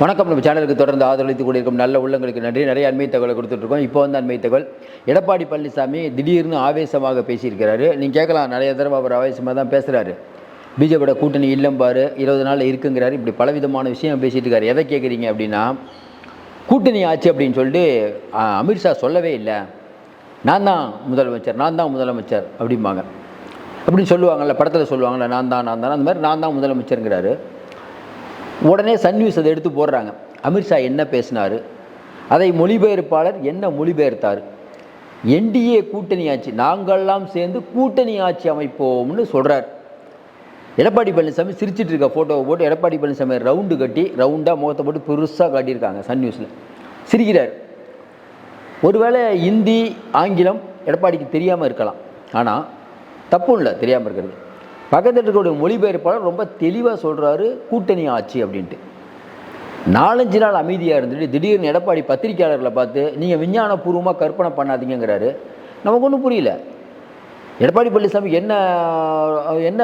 வணக்கம். நம்ம சேனலுக்கு தொடர்ந்து ஆதரவளித்து கொண்டிருக்கும் நல்ல உள்ளங்களுக்கு நன்றி. நிறைய அண்மை தகவலை கொடுத்துட்ருக்கோம் இப்போ வந்து அண்மை தகவல் எடப்பாடி பழனிசாமி திடீர்னு ஆவேசமாக பேசியிருக்கிறாரு. நீங்கள் கேட்கலாம் நிறைய தடவை அவர் ஆவேசமாக தான் பேசுகிறாரு பிஜேபியோட கூட்டணி இல்லம்பாரு இருபது நாளில் இருக்குங்கிறாரு. இப்படி பலவிதமான விஷயம் பேசிகிட்டு இருக்காரு. எதை கேட்குறீங்க அப்படின்னா கூட்டணி ஆச்சு அப்படின்னு சொல்லிட்டு அமித்ஷா சொல்லவே இல்லை. நான் தான் முதலமைச்சர் நான் தான் முதலமைச்சர் அப்படிம்பாங்க. அப்படின்னு சொல்லுவாங்கள்ல படத்தில் சொல்லுவாங்கள்ல நான் தான் நான் தான். அந்த மாதிரி நான் தான் முதலமைச்சருங்கிறாரு. உடனே சன் நியூஸ் அதை எடுத்து போடுறாங்க. அமித்ஷா என்ன பேசினார்? அதை மொழிபெயர்ப்பாளர் என்ன மொழிபெயர்த்தார்? என்டிஏ கூட்டணி ஆட்சி நாங்கள்லாம் சேர்ந்து கூட்டணி ஆட்சி அமைப்போம்னு சொல்கிறார் எடப்பாடி பழனிசாமி சிரிச்சிட்டு இருக்க ஃபோட்டோவை போட்டு எடப்பாடி பழனிசாமி ரவுண்டு கட்டி ரவுண்டாக முகத்தை போட்டு பெருசாக காட்டியிருக்காங்க சன் நியூஸில் சிரிக்கிறார். ஒருவேளை இந்தி ஆங்கிலம் எடப்பாடிக்கு தெரியாமல் இருக்கலாம். ஆனால் தப்பும் இல்லை தெரியாமல் இருக்கிறது. பக்கத்தில் இருக்கக்கூடிய மொழிபெயர்ப்பாளர் ரொம்ப தெளிவாக சொல்கிறாரு கூட்டணி ஆட்சி அப்படின்ட்டு. நாலஞ்சு நாள் அமைதியாக இருந்துட்டு திடீர்னு எடப்பாடி பத்திரிக்கையாளர்களை பார்த்து நீங்கள் விஞ்ஞானபூர்வமாக கற்பனை பண்ணாதீங்கங்கிறாரு. நமக்கு ஒன்றும் புரியல. எடப்பாடி பழனிசாமி என்ன என்ன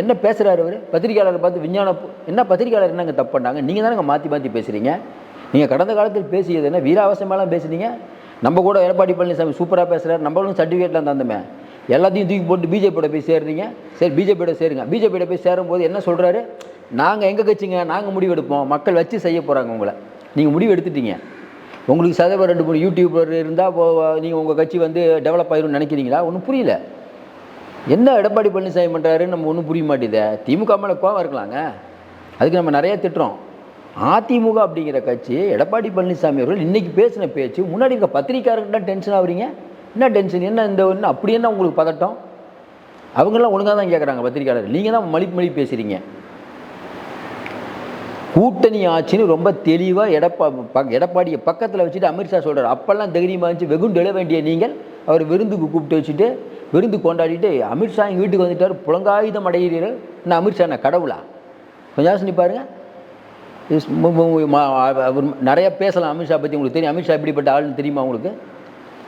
என்ன பேசுகிறாரு அவர்? பத்திரிகையாளரை பார்த்து விஞ்ஞான என்ன பத்திரிக்கையாளர் என்னங்க தப்பு பண்ணாங்க நீங்கள் தானங்க மாற்றி மாற்றி பேசுகிறீங்க நீங்கள் கடந்த காலத்தில் பேசியது என்ன? வீராவசமெல்லாம் பேசுனீங்க? நம்ம கூட எடப்பாடி பழனிசாமி சூப்பராக பேசுகிறார் நம்மளும் சர்டிஃபிகேட்லாம் தந்தோமே. எல்லாத்தையும் தூக்கி போட்டு பிஜேபியோட போய் சேர்றீங்க. சரி பிஜேபியோட சேருங்க. பிஜேபியோட போய் சேரும்போது என்ன சொல்கிறாரு நாங்கள் எங்கள் கட்சிங்க? நாங்கள் முடிவெடுப்போம் மக்கள் வச்சு செய்ய போகிறாங்க உங்களை. நீங்கள் முடிவு எடுத்துட்டீங்க. உங்களுக்கு சதவீதம் ரெண்டு மூணு யூடியூபர் இருந்தால் நீங்கள் உங்கள் கட்சி வந்து டெவலப் ஆயிரும்னு நினைக்கிறீங்களா? ஒன்றும் புரியல. என்ன எடப்பாடி பழனிசாமி பண்ணுறாருன்னு நம்ம ஒன்றும் புரிய மாட்டேது திமுக மேலே கோவம் இருக்கலாங்க. அதுக்கு நம்ம நிறைய திட்டுறோம். அதிமுக அப்படிங்கிற கட்சி எடப்பாடி பழனிசாமி அவர்கள் இன்றைக்கி பேசின பேச்சு முன்னாடி இருக்க பத்திரிக்கையாளர்கிட்ட டென்ஷன் ஆகுறீங்க? என்ன டென்ஷன் என்ன இந்த ஒன்று அப்படி என்ன உங்களுக்கு பதட்டம்? அவங்கெல்லாம் ஒழுங்காக தான் கேட்குறாங்க பத்திரிக்கையாளர் நீங்கள் தான் மலிப்பு மலிப்பு பேசுகிறீங்க கூட்டணி ஆட்சின்னு ரொம்ப தெளிவாக எடப்பா ப- எடப்பாடியை பக்கத்தில் வச்சுட்டு அமித்ஷா சொல்கிறார் அப்போல்லாம் தைரியமாக இருந்துச்சு. வெகுண்டு எழ வேண்டிய நீங்கள் அவர் விருந்துக்கு கூப்பிட்டு வச்சுட்டு விருந்து கொண்டாடிட்டு அமித்ஷா எங்கள் வீட்டுக்கு வந்துட்டார். புலங்காயுதம் அடைகிறீர்கள். என்ன அமித்ஷா நான் கடவுளா? கொஞ்சம் யோசனை பாருங்கள் அவர் நிறைய பேசலாம். அமித்ஷா பற்றி உங்களுக்கு தெரியும். அமித்ஷா எப்படிப்பட்ட ஆளுன்னு தெரியுமா உங்களுக்கு?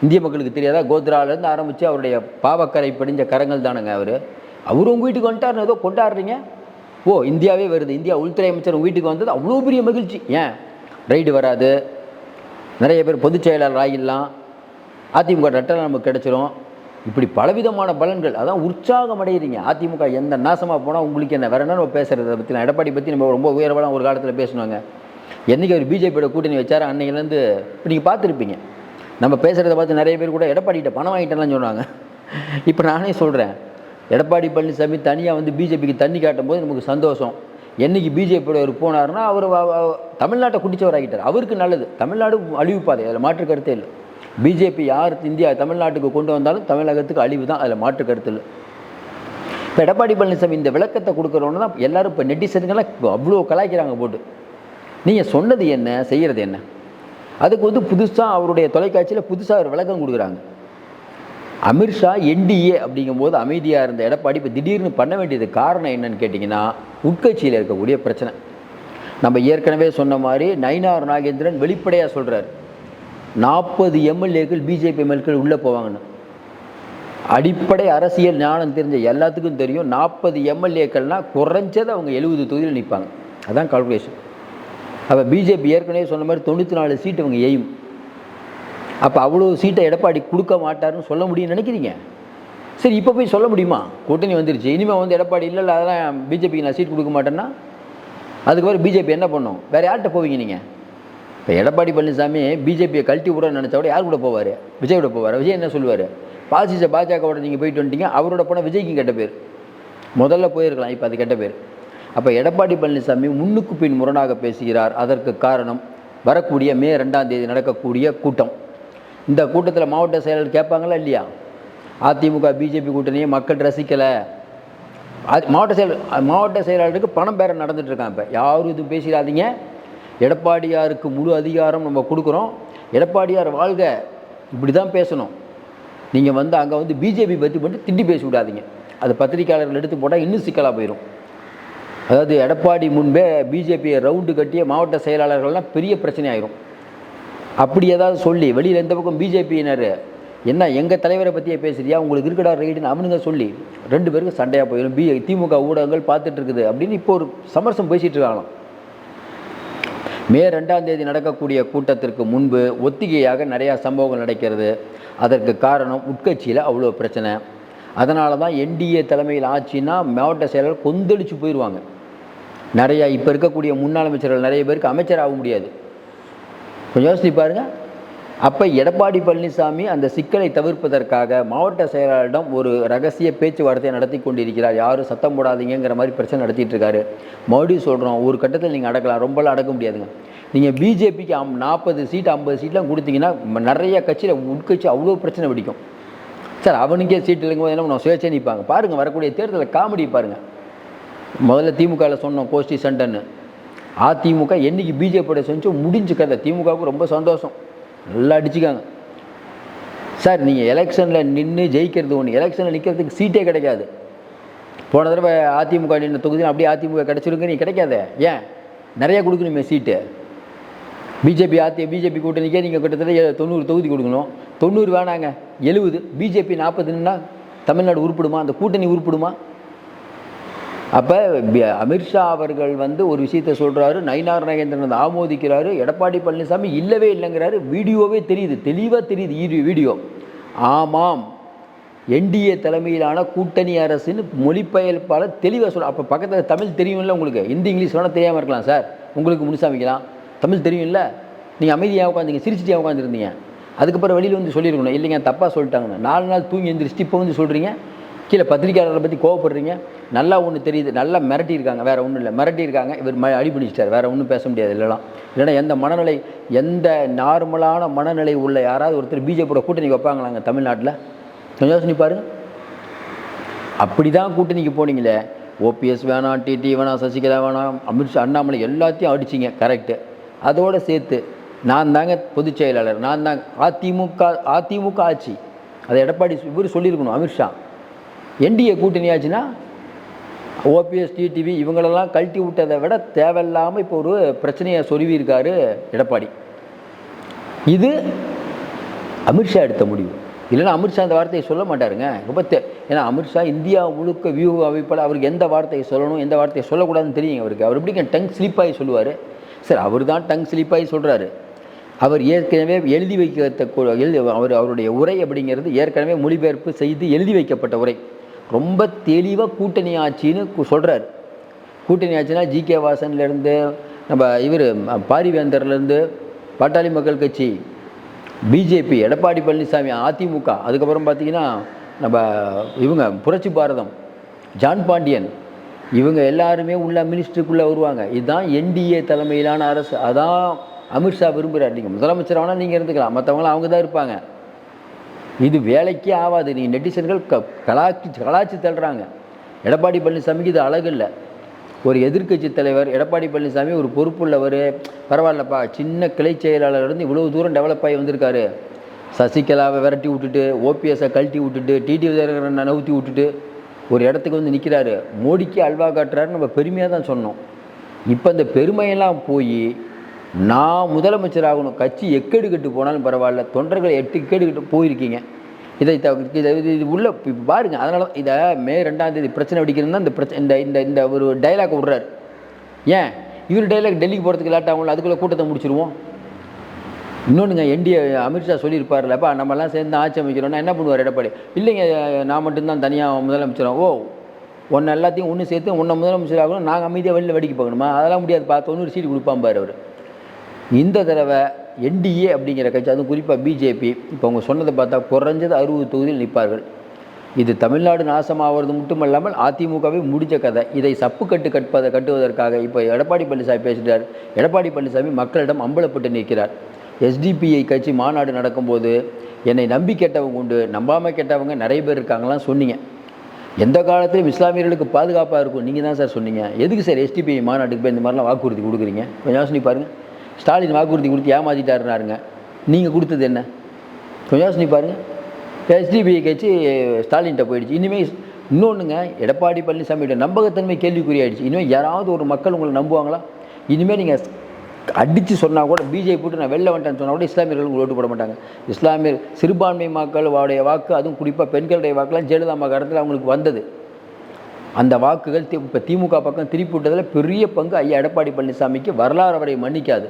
இந்திய மக்களுக்கு தெரியாதா? கோத்ராலேருந்து ஆரம்பித்து அவருடைய பாவக்கரை படிஞ்ச கரங்கள் தானுங்க அவர். அவர் உங்கள் வீட்டுக்கு வந்துட்டார்னு ஏதோ கொண்டாடுறீங்க? ஓ இந்தியாவே வருது. இந்தியா உள்துறை அமைச்சர் உங்கள் வீட்டுக்கு வந்தது அவ்வளோ பெரிய மகிழ்ச்சி. ஏன்? ரைடு வராது. நிறைய பேர் பொதுச் செயலாளர் ஆகிடலாம். அதிமுக ரெட்டலை நமக்கு கிடைச்சிரும். இப்படி பலவிதமான பலன்கள். அதான் உற்சாகம் அடைகிறீங்க அதிமுக எந்த நாசமாக போனால் உங்களுக்கு என்ன? வேற என்ன நம்ம பேசுகிறத பற்றி நான் எடப்பாடி பற்றி நம்ம ரொம்ப உயர்வலாம் ஒரு காலத்தில் பேசினாங்க. என்றைக்கு அவர் பிஜேபியோட கூட்டணி வச்சார் அன்னையிலேருந்து இப்போ நீங்கள் பார்த்துருப்பீங்க. நம்ம பேசுகிறத பார்த்து நிறைய பேர் கூட எடப்பாடிகிட்ட பணம் வாங்கிட்டேன்லாம் சொன்னாங்க இப்போ நானே சொல்கிறேன் எடப்பாடி பழனிசாமி தனியாக வந்து பிஜேபிக்கு தண்ணி காட்டும் போது நமக்கு சந்தோஷம். என்றைக்கு பிஜேபியோட அவர் போனாருன்னா அவர் தமிழ்நாட்டை குடிச்சவர் ஆகிட்டார் அவருக்கு நல்லது. தமிழ்நாடு அழிவுப்பாதை அதில் மாற்று கருத்தே இல்லை. பிஜேபி யார் இந்தியா தமிழ்நாட்டுக்கு கொண்டு வந்தாலும் தமிழகத்துக்கு அழிவு தான் அதில் மாற்று கருத்து இல்லை. இப்போ எடப்பாடி பழனிசாமி இந்த விளக்கத்தை கொடுக்குறோன்னு தான் எல்லாரும் இப்போ நெட்டிசனுங்கெல்லாம் அவ்வளோ கலாய்க்கிறாங்க போட்டு. நீங்கள் சொன்னது என்ன செய்கிறது என்ன? அதுக்கு வந்து புதுசாக அவருடைய தொலைக்காட்சியில் புதுசாக ஒரு விளக்கம் கொடுக்குறாங்க. அமித்ஷா என்டிஏ அப்படிங்கும்போது அமைதியாக இருந்த எடப்பாடி இப்போ திடீர்னு பண்ண வேண்டியது காரணம் என்னன்னு கேட்டிங்கன்னா உட்கட்சியில் இருக்கக்கூடிய பிரச்சனை. நம்ம ஏற்கனவே சொன்ன மாதிரி நயினார் நாகேந்திரன் வெளிப்படையாக சொல்கிறார் நாற்பது எம்எல்ஏக்கள் பிஜேபி எம்எல்ஏக்கள் உள்ளே போவாங்கன்னு. அடிப்படை அரசியல் ஞானம் தெரிஞ்ச எல்லாத்துக்கும் தெரியும். நாற்பது எம்எல்ஏக்கள்னால் குறைஞ்சது அவங்க எழுபது தொகுதியில் நிற்பாங்க அதான் கால்குலேஷன் அப்போ பிஜேபி ஏற்கனவே சொன்ன மாதிரி தொண்ணூற்றி நாலு சீட்டு அவங்க எய்யும். அப்போ அவ்வளோ சீட்டை எடப்பாடி கொடுக்க மாட்டாருன்னு சொல்ல முடியும்னு நினைக்கிறீங்க? சரி இப்போ போய் சொல்ல முடியுமா? கூட்டணி வந்துருச்சு. இனிமேல் வந்து எடப்பாடி இல்லை இல்லை அதெல்லாம் பிஜேபிக்கு நான் சீட் கொடுக்க மாட்டேன்னா? அதுக்கு பிறகு பிஜேபி என்ன பண்ணும்? வேறு யார்கிட்ட போவீங்க நீங்கள் இப்போ எடப்பாடி பழனிசாமி பிஜேபியை கழட்டி விட நினச்சா கூட யார் கூட போவார்? விஜய் கூட போவார்? விஜய் என்ன சொல்லுவார்? பாசிச்ச பாஜகவோட நீங்கள் போயிட்டு வந்துட்டீங்க அவரோட போனால் விஜய்க்கும் கெட்ட பேர். முதல்ல போயிருக்கலாம் இப்போ அது கெட்ட பேர். அப்போ எடப்பாடி பழனிசாமி முன்னுக்கு பின் முரணாக பேசுகிறார். அதற்கு காரணம் வரக்கூடிய மே ரெண்டாம் தேதி நடக்கக்கூடிய கூட்டம். இந்த கூட்டத்தில் மாவட்ட செயலாளர் கேட்பாங்களா இல்லையா? அதிமுக பிஜேபி கூட்டணியை மக்கள் ரசிக்கலை. அது மாவட்ட செயல் மாவட்ட செயலாளருக்கு பணம் பேர நடந்துட்டு இருக்கான் இப்போ. யாரும் இது பேசிடாதீங்க. எடப்பாடியாருக்கு முழு அதிகாரம் நம்ம கொடுக்குறோம். எடப்பாடியார் வாழ்க. இப்படி தான் பேசணும். நீங்கள் வந்து அங்கே வந்து பிஜேபி பற்றி மட்டும் திட்டி பேசி விடாதீங்க அது பத்திரிக்கையாளர்கள் எடுத்து போட்டால் இன்னும் சிக்கலாக போயிடும் அதாவது எடப்பாடி முன்பே பிஜேபியை ரவுண்டு கட்டிய மாவட்ட செயலாளர்கள்லாம் பெரிய பிரச்சனை ஆயிரும் அப்படி ஏதாவது சொல்லி வெளியில் எந்த பக்கம் பிஜேபியினர் என்ன எங்கள் தலைவரை பற்றியே பேசுறியா? உங்களுக்கு இருக்கடா ரைடுன்னு அவனுங்க சொல்லி ரெண்டு பேருக்கும் சண்டையாக போயிடும் பி திமுக ஊடகங்கள் பார்த்துட்டு இருக்குது அப்படின்னு இப்போ ஒரு சமரசம் பேசிகிட்டு இருக்காங்களாம். மே ரெண்டாம் தேதி நடக்கக்கூடிய கூட்டத்திற்கு முன்பு ஒத்திகையாக நிறையா சம்பவங்கள் நடக்கிறது. அதற்கு காரணம் உட்கட்சியில் அவ்வளோ பிரச்சனை. அதனால தான் என்டிஏ தலைமையில் ஆட்சின்னா மாவட்ட செயலர் கொந்தளிச்சு போயிடுவாங்க நிறையா இப்போ இருக்கக்கூடிய முன்னாள் அமைச்சர்கள் நிறைய பேருக்கு அமைச்சர் ஆக முடியாது. கொஞ்சம் யோசித்து பாருங்க. அப்போ எடப்பாடி பழனிசாமி அந்த சிக்கலை தவிர்ப்பதற்காக மாவட்ட செயலாளரிடம் ஒரு ரகசிய பேச்சுவார்த்தையை நடத்தி கொண்டிருக்கிறார். யாரும் சத்தம் போடாதீங்கிற மாதிரி பிரச்சனை நடத்திட்டு இருக்காரு. மறுபடியும் சொல்கிறோம் ஒரு கட்டத்தில் நீங்கள் அடக்கலாம் ரொம்பலாம் அடக்க முடியாதுங்க. நீங்கள் பிஜேபிக்கு அம் நாற்பது சீட் ஐம்பது சீட்லாம் கொடுத்தீங்கன்னா நிறைய கட்சியில் உட்கட்சி அவ்வளோ பிரச்சனை பிடிக்கும் சார் அவனுக்கே சீட் இல்லைங்க என்ன பண்ணுவோம் சுயேட்சை நிற்பாங்க பாருங்கள் வரக்கூடிய தேர்தலில் காமெடி பாருங்கள் முதல்ல திமுகவில் சொன்னோம் கோஷ்டி சண்டைன்னு. அதிமுக என்னைக்கு பிஜேபியோட செஞ்சு முடிஞ்சு கதை. திமுகவுக்கு ரொம்ப சந்தோஷம். நல்லா அடிச்சுக்காங்க. சார் நீங்கள் எலெக்ஷனில் நின்று ஜெயிக்கிறது ஒன்று எலெக்ஷனில் நிற்கிறதுக்கு சீட்டே கிடைக்காது. போன தடவை அதிமுக நின்று தொகுதியில் அப்படியே அதிமுக கிடச்சிருங்க நீ கிடைக்காத. ஏன்? நிறையா கொடுக்கணுமே சீட்டு. பிஜேபி அதி பிஜேபி கூட்டணிக்கே நீங்கள் கிட்டத்தட்ட தொண்ணூறு தொகுதி கொடுக்கணும். தொண்ணூறு வேணாங்க. எழுபது. பிஜேபி நாற்பதுன்னா தமிழ்நாடு உருப்பிடுமா? அந்த கூட்டணி உருப்பிடுமா? அப்போ அமித்ஷா அவர்கள் வந்து ஒரு விஷயத்தை சொல்கிறாரு நயினார் நகேந்திரன் ஆமோதிக்கிறாரு எடப்பாடி பழனிசாமி இல்லவே இல்லைங்கிறாரு வீடியோவே தெரியுது தெளிவாக தெரியுது வீடியோ. ஆமாம் என்டிஏ தலைமையிலான கூட்டணி அரசுன்னு மொழிபெயர்ப்பாளர் தெளிவாக சொல்ல அப்போ பக்கத்தில் தமிழ் தெரியும்ல உங்களுக்கு ஹிந்தி இங்கிலீஷ் வேணால் தெரியாமல் இருக்கலாம் சார் உங்களுக்கு முனுசாமிக்கலாம் தமிழ் தெரியும்ல? நீங்கள் அமைதியாக உட்காந்துங்க சிரிச்சிட்டியாக உட்காந்துருந்தீங்க அதுக்கப்புறம் வெளியில் வந்து சொல்லியிருக்கணும் இல்லைங்க தப்பாக சொல்லிட்டாங்கன்னு. நாலு நாள் தூங்கி எந்திரிச்சிட்டு இப்போ வந்து சொல்கிறீங்க கீழே பத்திரிக்கையாளர்களை பற்றி கோவப்படுறீங்க? நல்லா ஒன்று தெரியுது. நல்லா மிரட்டியிருக்காங்க. வேறு ஒன்றும் இல்லை. மிரட்டியிருக்காங்க. இவர் ம அடிபிடிச்சிட்டார் வேறு ஒன்றும் பேச முடியாது இல்லைலாம். இல்லைன்னா எந்த மனநிலை எந்த நார்மலான மனநிலை உள்ள யாராவது ஒருத்தர் பிஜேபியோட கூட்டணி வைப்பாங்களாங்க தமிழ்நாட்டில்? கொஞ்சம் யோசனை பாருங்க. அப்படி தான் கூட்டணிக்கு போனீங்களே. ஓபிஎஸ் வேணாம் டிடி வேணாம் சசிகலா வேணாம் அமித்ஷா அண்ணாமலை எல்லாத்தையும் அடிச்சிங்க. கரெக்டு அதோடு சேர்த்து நான் தாங்க பொதுச் செயலாளர். நான் தான் அதிமுக அதிமுக ஆட்சி. அதை எடப்பாடி இவர் சொல்லியிருக்கணும் அமித்ஷா. என்டிஏ கூட்டணியாச்சுன்னா ஓபிஎஸ் டிடிவி இவங்களெல்லாம் கழட்டி விட்டதை விட தேவையில்லாமல் இப்போ ஒரு பிரச்சனையை சொருவியிருக்காரு எடப்பாடி. இது அமித்ஷா எடுத்த முடிவு. இல்லைன்னா அமித்ஷா அந்த வார்த்தையை சொல்ல மாட்டாருங்க. ரொம்ப தே ஏன்னா அமித்ஷா இந்தியா முழுக்க வியூ அமைப்பால் அவருக்கு எந்த வார்த்தையை சொல்லணும் எந்த வார்த்தையை சொல்லக்கூடாதுன்னு தெரியுங்க அவருக்கு. அவர் எப்படிங்க டங் ஸ்லிப்பாகி சொல்லுவார்? சார் அவர் தான் டங் ஸ்லிப்பாகி சொல்கிறாரு அவர் ஏற்கனவே எழுதி வைக்க எழுதி அவர் அவருடைய உரை அப்படிங்கிறது ஏற்கனவே மொழிபெயர்ப்பு செய்து எழுதி வைக்கப்பட்ட உரை. ரொம்ப தெளிவாக கூட்டணி ஆட்சின்னு சொல்கிறார் கூட்டணி ஆட்சினா ஜி கே வாசன்லேருந்து நம்ம இவர் பாரிவேந்தர்லேருந்து பாட்டாளி மக்கள் கட்சி பிஜேபி எடப்பாடி பழனிசாமி அதிமுக அதுக்கப்புறம் பார்த்தீங்கன்னா நம்ம இவங்க புரட்சி பாரதம் ஜான் பாண்டியன் இவங்க எல்லாருமே உள்ள மினிஸ்டருக்குள்ளே வருவாங்க. இதுதான் என்டிஏ தலைமையிலான அரசு. அதான் அமித்ஷா விரும்புகிறார் நீங்கள் முதலமைச்சர் ஆனால் நீங்கள் இருந்துக்கலாம். மற்றவங்களாம் அவங்க தான் இருப்பாங்க. இது வேலைக்கே ஆகாது நீ நெட்டிசன்கள் க கலாச்சி கலாச்சி தள்ளுறாங்க. எடப்பாடி பழனிசாமிக்கு இது அழகு இல்லை. ஒரு எதிர்க்கட்சி தலைவர் எடப்பாடி பழனிசாமி ஒரு பொறுப்புள்ளவர் பரவாயில்லப்பா சின்ன கிளை செயலாளர் இருந்து தூரம் டெவலப் ஆகி வந்திருக்காரு. சசிகலாவை விரட்டி விட்டுட்டு ஓபிஎஸ்ஸை கழட்டி விட்டுட்டு டிடி விஜயகரனை நவுத்தி விட்டுட்டு ஒரு இடத்துக்கு வந்து நிற்கிறாரு மோடிக்கு அல்வா காட்டுறாரு நம்ம பெருமையாக தான் சொன்னோம். இப்போ இந்த பெருமையெல்லாம் போய் நான் முதலமைச்சர் ஆகணும் கட்சி எக்கேடு கெட்டு போனாலும் பரவாயில்ல. தொண்டர்கள் எட்டு கேடு கெட்டு போயிருக்கீங்க. இதை இதை இது இது உள்ள இப்போ பாருங்க. அதனால தான் இதை மே ரெண்டாம் தேதி பிரச்சனை வெடிக்கிறதுனா இந்த பிரச்சனை இந்த இந்த இந்த ஒரு டைலாக் விடுறாரு. ஏன்? இவர் டைலாக் டெல்லிக்கு போகிறதுக்கு லேட் ஆகும்ல அதுக்குள்ளே கூட்டத்தை முடிச்சிருவோம்? இன்னொன்றுங்க என்டிஏ அமித்ஷா சொல்லியிருப்பார்லப்பா நம்மலாம் சேர்ந்து ஆட்சி அமைக்கிறோன்னா என்ன பண்ணுவார் எடப்பாடி? இல்லைங்க நான் மட்டும்தான் தனியாக முதலமைச்சரும் ஓ ஒன்று எல்லாத்தையும் ஒன்று சேர்த்து ஒன்றை முதலமைச்சர் ஆகணும் நாங்கள் அமைதியாக வெளியில் வேடிக்கை பார்க்கணுமா? அதெல்லாம் முடியாது. பார்த்து தொண்ணூறு சீட்டு கொடுப்பாம்பார் அவர். இந்த தடவை என்டிஏ அப்படிங்கிற கட்சி அதுவும் குறிப்பாக பிஜேபி இப்போ அவங்க சொன்னதை பார்த்தா குறைஞ்சது அறுபது தொகுதியில் நிற்பார்கள். இது தமிழ்நாடு நாசமாகிறது மட்டுமல்லாமல் அதிமுகவே முடிஞ்ச கதை. இதை சப்பு கட்டு கட்பதை கட்டுவதற்காக இப்போ எடப்பாடி பழனிசாமி பேசுகிறார் எடப்பாடி பழனிசாமி மக்களிடம் அம்பலப்பட்டு நிற்கிறார். எஸ்டிபிஐ கட்சி மாநாடு நடக்கும்போது என்னை நம்பி கேட்டவங்க உண்டு. நம்பாமல் கேட்டவங்க நிறைய பேர் இருக்காங்களாம் சொன்னீங்க. எந்த காலத்திலும் இஸ்லாமியர்களுக்கு பாதுகாப்பாக இருக்கும். நீங்கள் தான் சார் சொன்னீங்க. எதுக்கு சார் எஸ்டிபிஐ மாநாட்டுக்கு போய் இந்த மாதிரிலாம் வாக்குறுதி கொடுக்குறீங்க? கொஞ்சம் யோசனை பாருங்கள் ஸ்டாலின் வாக்குறுதி கொடுத்து ஏமாற்றிட்டாருனாருங்க நீங்கள் கொடுத்தது என்ன? கொஞ்சம் யோசனை பாருங்கள் எஸ்டிபிஐ கட்சி ஸ்டாலின்கிட்ட போயிடுச்சு. இனிமேல் இன்னொன்றுங்க எடப்பாடி பழனிசாமியோட நம்பகத்தன்மை கேள்விக்குறியாயிடுச்சு. இனிமேல் யாராவது ஒரு மக்கள் உங்களை நம்புவாங்களா? இனிமேல் நீங்கள் அடித்து சொன்னால் கூட பிஜேபி போட்டு நான் வெளில வந்துட்டேன்னு சொன்னால் கூட இஸ்லாமியர்கள் உங்களுக்கு ஓட்டு போட மாட்டாங்க. இஸ்லாமியர் சிறுபான்மை மக்களுடைய வாக்கு அதுவும் குறிப்பாக பெண்களுடைய வாக்குலாம் ஜெயலலிதா அம்மா காலத்தில் அவங்களுக்கு வந்தது. அந்த வாக்குகள் இப்போ திமுக பக்கம் திருப்பி விட்டதில் பெரிய பங்கு ஐயா எடப்பாடி பழனிசாமிக்கு வரலாறு அவரை மன்னிக்காது.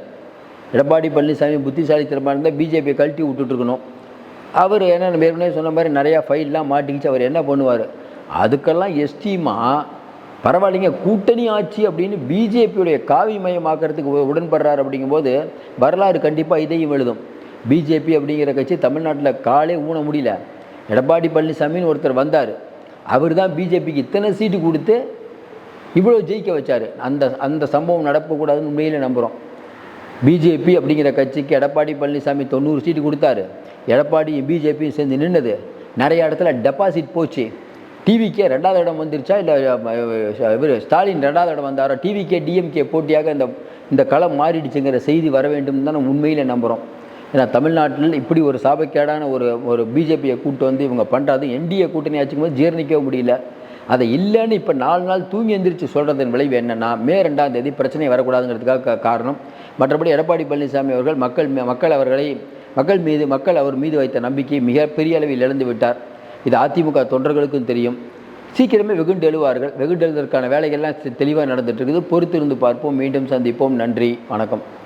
எடப்பாடி பழனிசாமி புத்திசாலித்தனமாக இருந்தால் பிஜேபியை கழட்டி விட்டுட்ருக்கணும் அவர் என்ன நம்ம ஏற்கனவே சொன்ன மாதிரி நிறையா ஃபைல்லாம் மாட்டிக்கிச்சு. அவர் என்ன பண்ணுவார்? அதுக்கெல்லாம் எஸ்டிமா பரவாயில்லைங்க கூட்டணி ஆட்சி அப்படின்னு பிஜேபியுடைய காவி மயமாக்கிறதுக்கு உடன்படுறார் அப்படிங்கும்போது வரலாறு கண்டிப்பாக இதையும் எழுதும். பிஜேபி அப்படிங்கிற கட்சி தமிழ்நாட்டில் காலே ஊன முடியல. எடப்பாடி பழனிசாமின்னு ஒருத்தர் வந்தார். அவர் தான் பிஜேபிக்கு இத்தனை சீட்டு கொடுத்து இவ்வளோ ஜெயிக்க வச்சார். அந்த அந்த சம்பவம் நடக்கக்கூடாதுன்னு உண்மையிலே நம்புகிறோம் பிஜேபி அப்படிங்கிற கட்சிக்கு எடப்பாடி பழனிசாமி தொண்ணூறு சீட்டு கொடுத்தாரு. எடப்பாடியும் பிஜேபியும் சேர்ந்து நின்னது. நிறைய இடத்துல டெபாசிட் போச்சு. டிவிக்கே ரெண்டாவது இடம் வந்துருச்சா? இல்லை இவர் ஸ்டாலின் ரெண்டாவது இடம் வந்தாரோ? டிவிக்கே டிஎம்கே போட்டியாக இந்த இந்த களம் மாறிடுச்சுங்கிற செய்தி வர வேண்டும் தான் நம்ம உண்மையிலே நம்புகிறோம் ஏன்னா தமிழ்நாட்டில் இப்படி ஒரு சாபக்கேடான ஒரு ஒரு பிஜேபியை கூட்டு வந்து இவங்க பண்ணுறது என்டிஏ கூட்டணி ஆச்சுக்கும் போது ஜீரணிக்கவே முடியல. அதை இல்லைன்னு இப்போ நாலு நாள் தூங்கி எந்திரிச்சு சொல்கிறதன் விளைவு என்னென்னா மே ரெண்டாம் தேதி பிரச்சனை வரக்கூடாதுங்கிறதுக்காக காரணம். மற்றபடி எடப்பாடி பழனிசாமி அவர்கள் மக்கள் மக்கள் அவர்களை மக்கள் மீது மக்கள் அவர் மீது வைத்த நம்பிக்கையை மிகப்பெரிய அளவில் இழந்து விட்டார். இது அதிமுக தொண்டர்களுக்கும் தெரியும். சீக்கிரமே வெகுண்டு எழுவார்கள். வெகுண்டு எழுவதற்கான வேலைகள்லாம் தெளிவாக நடந்துட்டு இருக்குது. பொறுத்திருந்து பார்ப்போம். மீண்டும் சந்திப்போம். நன்றி. வணக்கம்.